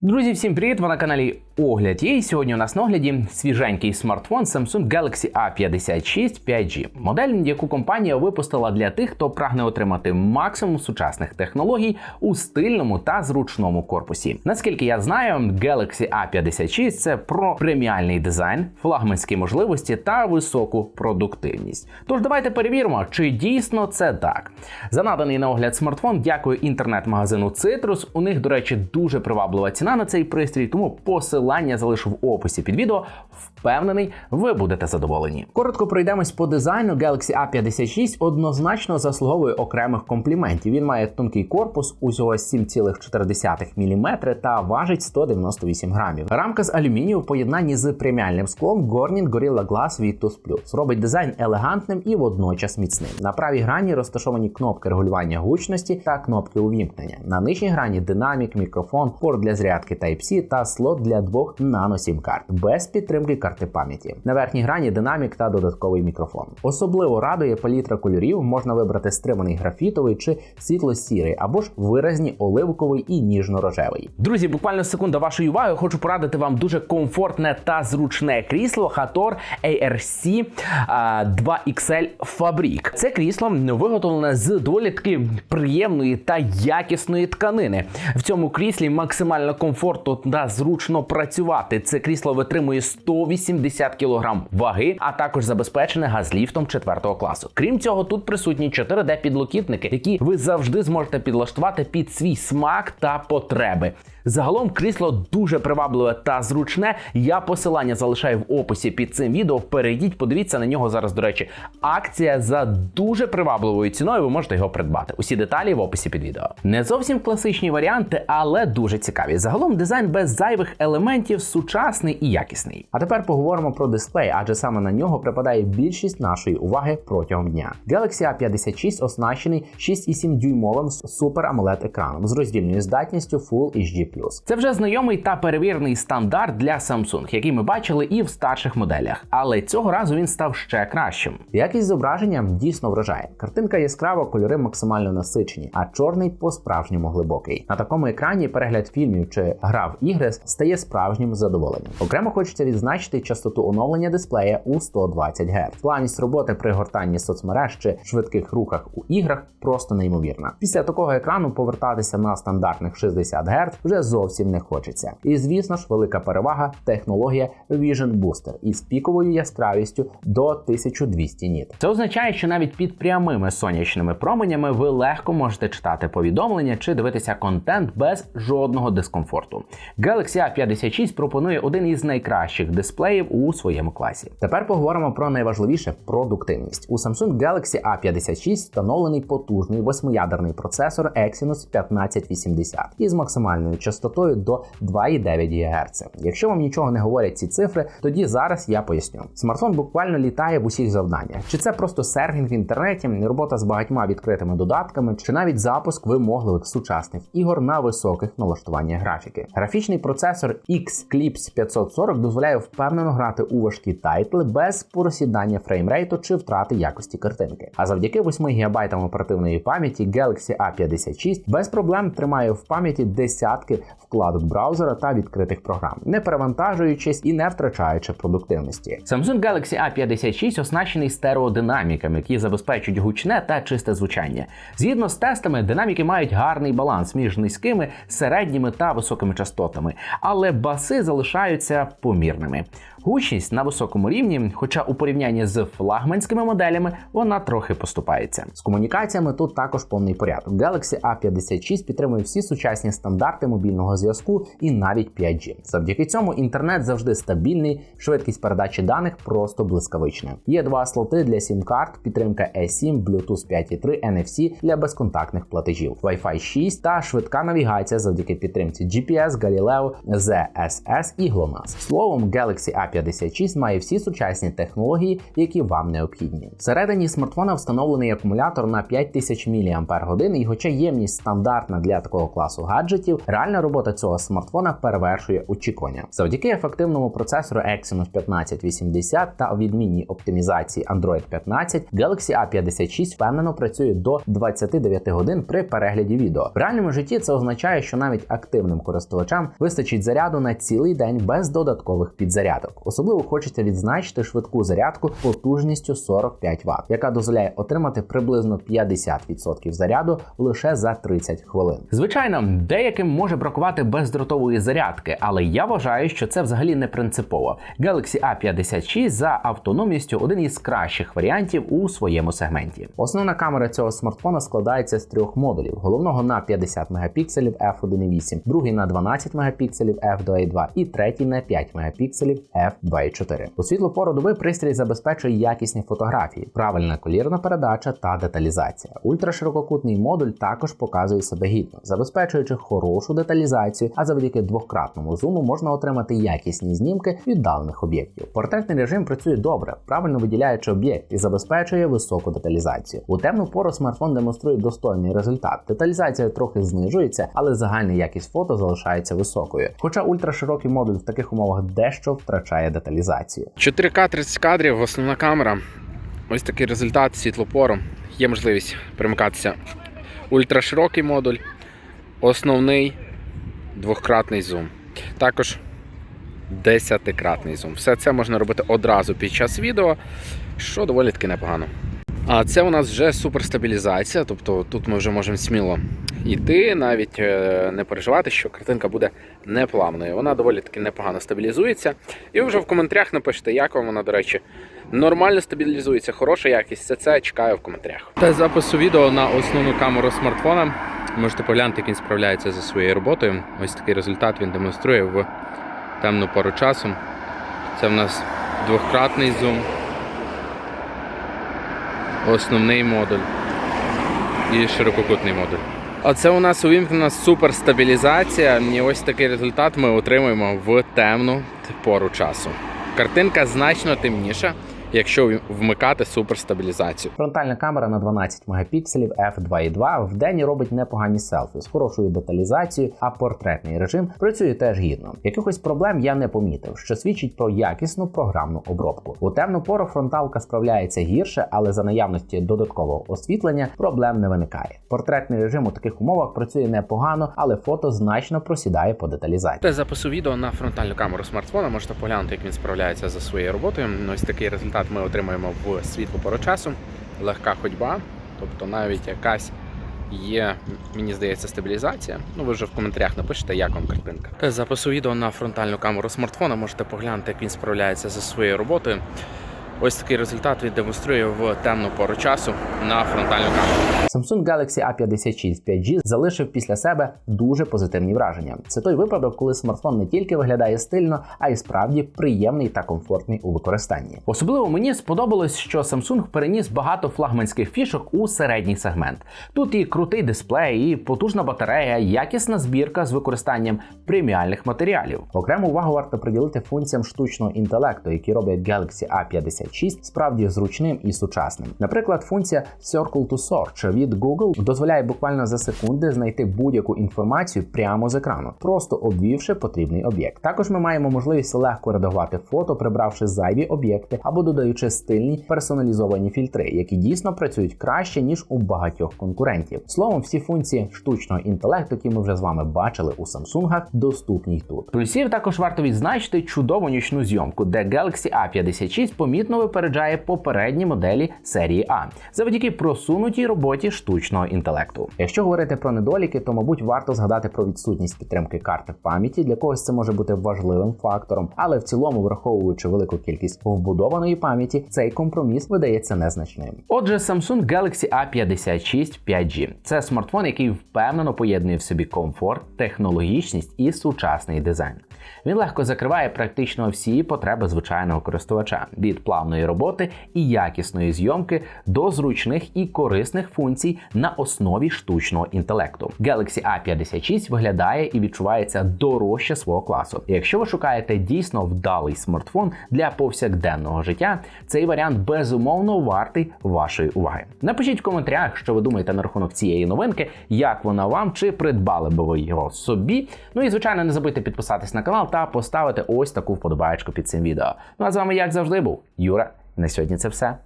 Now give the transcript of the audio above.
Друзі, всім привіт! Ви на каналі Огляд. є. І сьогодні у нас на огляді свіженький смартфон Samsung Galaxy A56 5G. Модель, яку компанія випустила для тих, хто прагне отримати максимум сучасних технологій у стильному та зручному корпусі. Наскільки я знаю, Galaxy A56 це про преміальний дизайн, флагманські можливості та високу продуктивність. Тож давайте перевіримо, чи дійсно це так. За наданий на огляд смартфон, дякую інтернет-магазину Citrus. У них, до речі, дуже приваблива ціна на цей пристрій, тому посилання залишу в описі під відео. Впевнений, ви будете задоволені. Коротко пройдемось по дизайну. Galaxy A56 однозначно заслуговує окремих компліментів. Він має тонкий корпус, усього 7,4 мм та важить 198 грамів. Рамка з алюмінію в поєднанні з преміальним склом Corning Gorilla Glass Victus Plus робить дизайн елегантним і водночас міцним. На правій грані розташовані кнопки регулювання гучності та кнопки увімкнення. На нижній грані динамік, мікрофон, порт для зарядки Type-C та слот для двох нано-сім карт без підтримки карти пам'яті. На верхній грані динамік та додатковий мікрофон. Особливо радує палітра кольорів. Можна вибрати стриманий графітовий чи світло-сірий, або ж виразні оливковий і ніжно-рожевий. Друзі, буквально секунда вашої уваги. Хочу порадити вам дуже комфортне та зручне крісло Hator ARC 2XL Fabric. Це крісло виготовлене з доволі таки приємної та якісної тканини. В цьому кріслі максимально комфортно та зручно працювати. Це крісло витримує 180 кг ваги, а також забезпечене газліфтом 4 класу. Крім цього, тут присутні 4D підлокітники, які ви завжди зможете підлаштувати під свій смак та потреби. Загалом крісло дуже привабливе та зручне. Я посилання залишаю в описі під цим відео. Перейдіть, подивіться на нього зараз. До речі, акція за дуже привабливою ціною. Ви можете його придбати. Усі деталі в описі під відео. Не зовсім класичні варіанти, але дуже цікаві. Загалом дизайн без зайвих елементів, сучасний і якісний. А тепер поговоримо про дисплей, адже саме на нього припадає більшість нашої уваги протягом дня. Galaxy A56 оснащений 6,7 дюймовим Super AMOLED екраном з роздільною здатністю Full HD+. Це вже знайомий та перевірений стандарт для Samsung, який ми бачили і в старших моделях. Але цього разу він став ще кращим. Якість зображення дійсно вражає. Картинка яскрава, кольори максимально насичені, а чорний по-справжньому глибокий. На такому екрані перегляд фільмів чи гра в ігри стає справжнім задоволенням. Окремо хочеться відзначити частоту оновлення дисплея у 120 Гц. Плавність роботи при гортанні соцмереж чи швидких рухах у іграх просто неймовірна. Після такого екрану повертатися на стандартних 60 Гц вже зовсім не хочеться. І звісно ж, велика перевага технологія Vision Booster із піковою яскравістю до 1200 ніт. Це означає, що навіть під прямими сонячними променями ви легко можете читати повідомлення чи дивитися контент без жодного дискомфорту. Galaxy A56 пропонує один із найкращих дисплеїв у своєму класі. Тепер поговоримо про найважливіше продуктивність. У Samsung Galaxy A56 встановлений потужний восьмиядерний процесор Exynos 1580 із максимальною частотою до 2,9 ГГц. Якщо вам нічого не говорять ці цифри, тоді зараз я поясню. Смартфон буквально літає в усіх завданнях. Чи це просто серфінг в інтернеті, робота з багатьма відкритими додатками, чи навіть запуск вимогливих сучасних ігор на високих налаштуваннях графіки. Графічний процесор X-Clips 540 дозволяє впевнено грати у важкі тайтли без просідання фреймрейту чи втрати якості картинки. А завдяки 8 ГБ оперативної пам'яті Galaxy A56 без проблем тримає в пам'яті десятки вкладок браузера та відкритих програм, не перевантажуючись і не втрачаючи продуктивності. Samsung Galaxy A56 оснащений стереодинаміками, які забезпечують гучне та чисте звучання. Згідно з тестами, динаміки мають гарний баланс між низькими, середніми та високими частотами, але баси залишаються помірними. Гучність на високому рівні, хоча у порівнянні з флагманськими моделями вона трохи поступається. З комунікаціями тут також повний порядок. Galaxy A56 підтримує всі сучасні стандарти мобільного зв'язку і навіть 5G. Завдяки цьому інтернет завжди стабільний, швидкість передачі даних просто блискавична. Є два слоти для сім-карт, підтримка E7, Bluetooth 5.3, NFC для безконтактних платежів, Wi-Fi 6 та швидка навігація завдяки підтримці GPS, Galileo, ZSS і GLONASS. Словом, Galaxy A56 має всі сучасні технології, які вам необхідні. Всередині смартфона встановлений акумулятор на 5000 мАч, і хоча ємність стандартна для такого класу гаджетів, реальна робота цього смартфона перевершує очікування. Завдяки ефективному процесору Exynos 1580 та відмінній оптимізації Android 15, Galaxy A56 впевнено працює до 29 годин при перегляді відео. В реальному житті це означає, що навіть активним користувачам вистачить заряду на цілий день без додаткових підзарядок. Особливо хочеться відзначити швидку зарядку потужністю 45 Вт, яка дозволяє отримати приблизно 50% заряду лише за 30 хвилин. Звичайно, деяким може бракувати бездротової зарядки, але я вважаю, що це взагалі не принципово. Galaxy A56 за автономністю один із кращих варіантів у своєму сегменті. Основна камера цього смартфона складається з трьох модулів: головного на 50 мегапікселів f1.8, другий на 12 мегапікселів f2.2 і третій на 5 мегапікселів f2.4. У світлу пору доби пристрій забезпечує якісні фотографії, правильна колірна передача та деталізація. Ультраширококутний модуль також показує себе гідно, забезпечуючи хорошу деталізацію, а завдяки двократному зуму можна отримати якісні знімки віддалених об'єктів. Портретний режим працює добре, правильно виділяючи об'єкт і забезпечує високу деталізацію. У темну пору смартфон демонструє достойний результат. Деталізація трохи знижується, але загальна якість фото залишається високою. Хоча ультраширокий модуль в таких умовах дещо втрачає деталізацію. 4К 30 кадрів, основна камера. Ось такий результат світлопору. Є можливість перемикатися. Ультраширокий модуль, основний двократний зум. Також десятикратний зум. Все це можна робити одразу під час відео, що доволі таки непогано. А це у нас вже суперстабілізація, тобто тут ми вже можемо сміло йти, навіть е, не переживати, що картинка буде непламною. Вона доволі таки непогано стабілізується. І ви вже в коментарях напишете, як вам вона, до речі, нормально стабілізується, хороша якість. Все це чекаю в коментарях. Та запису відео на основну камеру смартфона. Можете поглянути, як він справляється зі своєю роботою. Ось такий результат він демонструє в темну пору часу. Це в нас двократний зум, основний модуль і ширококутний модуль. А це у нас увімкнена суперстабілізація. І ось такий результат ми отримуємо в темну пору часу. Картинка значно темніша, якщо вмикати суперстабілізацію. Фронтальна камера на 12 мегапікселів f2.2 в день робить непогані селфі з хорошою деталізацією, а портретний режим працює теж гідно. Якихось проблем я не помітив, що свідчить про якісну програмну обробку. У темну пору фронталка справляється гірше, але за наявності додаткового освітлення проблем не виникає. Портретний режим у таких умовах працює непогано, але фото значно просідає по деталізації. Та запису відео на фронтальну камеру смартфона можете поглянути, як він справляється за своєю роботою. Ось такий результат ми отримаємо в світлу пору часу. Легка ходьба, тобто навіть якась є, мені здається, стабілізація. Ну ви вже в коментарях напишете, як вам картинка. Запису відео на фронтальну камеру смартфона можете поглянути, як він справляється за своєю роботою. Ось такий результат він демонструє в темну пору часу на фронтальну камеру. Samsung Galaxy A56 5G залишив після себе дуже позитивні враження. Це той випадок, коли смартфон не тільки виглядає стильно, а й справді приємний та комфортний у використанні. Особливо мені сподобалось, що Samsung переніс багато флагманських фішок у середній сегмент. Тут і крутий дисплей, і потужна батарея, якісна збірка з використанням преміальних матеріалів. Окрему увагу варто приділити функціям штучного інтелекту, які роблять Galaxy A56 справді зручним і сучасним. Наприклад, функція Circle to Search від Google дозволяє буквально за секунди знайти будь-яку інформацію прямо з екрану, просто обвівши потрібний об'єкт. Також ми маємо можливість легко редагувати фото, прибравши зайві об'єкти або додаючи стильні персоналізовані фільтри, які дійсно працюють краще ніж у багатьох конкурентів. Словом, всі функції штучного інтелекту, які ми вже з вами бачили у Samsung, доступні тут. Плюсів також варто відзначити чудову нічну зйомку, де Galaxy A56 помітно випереджає попередні моделі серії А завдяки просунутій роботі штучного інтелекту. Якщо говорити про недоліки, то мабуть варто згадати про відсутність підтримки карти пам'яті. Для когось це може бути важливим фактором, але в цілому, враховуючи велику кількість вбудованої пам'яті, цей компроміс видається незначним. Отже, Samsung Galaxy A56 5G – це смартфон, який впевнено поєднує в собі комфорт, технологічність і сучасний дизайн. Він легко закриває практично всі потреби звичайного користувача від плавної роботи і якісної зйомки до зручних і корисних функцій на основі штучного інтелекту. Galaxy A56 виглядає і відчувається дорожче свого класу. І якщо ви шукаєте дійсно вдалий смартфон для повсякденного життя, цей варіант безумовно вартий вашої уваги. Напишіть в коментарях, що ви думаєте на рахунок цієї новинки, як вона вам чи придбали би ви його собі. Ну і звичайно, не забудьте підписатись на канал та поставити ось таку вподобаєчку під цим відео. Ну а з вами, як завжди, був Юра. І на сьогодні це все.